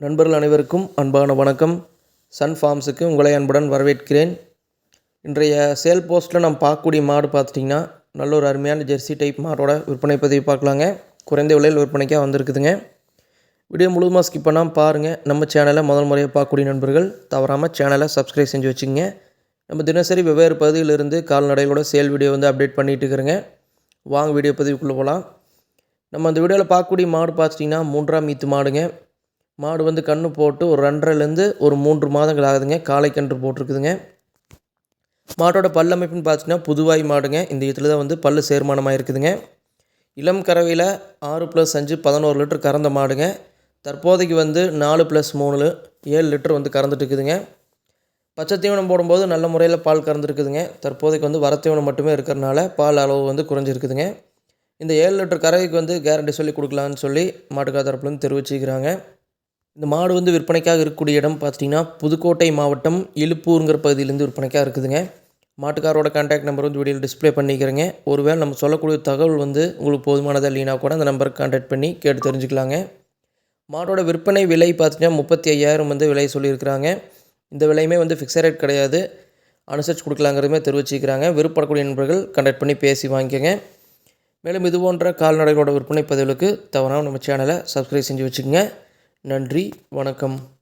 நண்பர்கள் அனைவருக்கும் அன்பான வணக்கம். சன் ஃபார்ம்ஸுக்கு உங்களை அன்புடன் வரவேற்கிறேன். இன்றைய சேல் போஸ்ட்டில் நம்ம பார்க்கக்கூடிய மாடு பார்த்துட்டிங்கன்னா நல்ல ஒரு அருமையான ஜெர்சி டைப் மாடோட விற்பனை பதிவு பார்க்கலாங்க. குறைந்த விலையில் விற்பனைக்காக வந்திருக்குதுங்க. வீடியோ முழுவதுமாக ஸ்கிப் பண்ணாமல் பாருங்கள் நம்ம சேனலை முதல் முறையாக பார்க்கக்கூடிய நண்பர்கள் தவறாமல் சேனலை சப்ஸ்கிரைப் செஞ்சு வச்சுங்க நம்ம தினசரி வெவ்வேறு பகுதியிலிருந்து கால்நடைகளோட சேல் வீடியோ வந்து அப்டேட் பண்ணிகிட்டு இருக்கிறேங்க. வாங்க வீடியோ பதிவுக்குள்ளே போகலாம் நம்ம அந்த வீடியோவில் பார்க்கக்கூடிய மாடு பார்த்துட்டிங்கன்னா மூன்றாம் மீத்து மாடுங்க. மாடு வந்து கன்று போட்டு ஒரு ரெண்டரைலேருந்து ஒரு மூன்று மாதங்கள் ஆகுதுங்க. காலை கன்று போட்டிருக்குதுங்க. மாட்டோட பல்லமைப்புன்னு பார்த்தீங்கன்னா புதுவாய் மாடுங்க. இந்த இதில் தான் வந்து பல்லு சேர்மானமாக இருக்குதுங்க. இளம் கறவையில் ஆறு ப்ளஸ் அஞ்சு பதினோரு லிட்டர் கறந்த மாடுங்க. தற்போதைக்கு வந்து நாலு ப்ளஸ் மூணு ஏழு லிட்டர் வந்து கறந்துட்டு இருக்குதுங்க. பச்சை தீவனம் போடும்போது நல்ல முறையில் பால் கறந்துருக்குதுங்க. தற்போதைக்கு வந்து வரத்தீவனம் மட்டுமே இருக்கிறனால பால் அளவு வந்து குறைஞ்சிருக்குதுங்க. இந்த ஏழு லிட்டர் கறவைக்கு வந்து கேரண்டி சொல்லி கொடுக்கலான்னு சொல்லி மாட்டுக்கார தரப்புலேருந்து தெரிவிச்சுக்கிறாங்க. இந்த மாடு வந்து விற்பனைக்காக இருக்கக்கூடிய இடம் பார்த்திங்கன்னா புதுக்கோட்டை மாவட்டம் இழுப்பூருங்கிற பகுதியிலேருந்து விற்பனைக்காக இருக்குதுங்க. மாட்டுக்காரோட கான்டாக்ட் நம்பர் வந்து வீடியோவில் டிஸ்ப்ளே பண்ணிக்கிறேங்க. ஒருவேளை நம்ம சொல்லக்கூடிய தகவல் வந்து உங்களுக்கு போதுமானதாக இல்லைனா கூட அந்த நம்பருக்கு கான்டாக்ட் பண்ணி கேட்டு தெரிஞ்சுக்கலாங்க. மாடோட விற்பனை விலை பார்த்திங்கன்னா முப்பத்தி ஐயாயிரம் வந்து விலை சொல்லியிருக்கிறாங்க. இந்த விலையுமே வந்து ஃபிக்ஸட் ரேட் கிடையாது. அனுசரித்து கொடுக்கலாங்கிறதுமே தெரிவிச்சிக்கிறாங்க விருப்பப்படக்கூடிய நண்பர்கள் கண்டக்ட் பண்ணி பேசி வாங்கிக்கோங்க. மேலும் இது போன்ற கால்நடைகளோட விற்பனை பதிவுகளுக்கு தவறாமல் நம்ம சேனலை சப்ஸ்கிரைப் செஞ்சு வச்சுக்கோங்க. நன்றி வணக்கம்.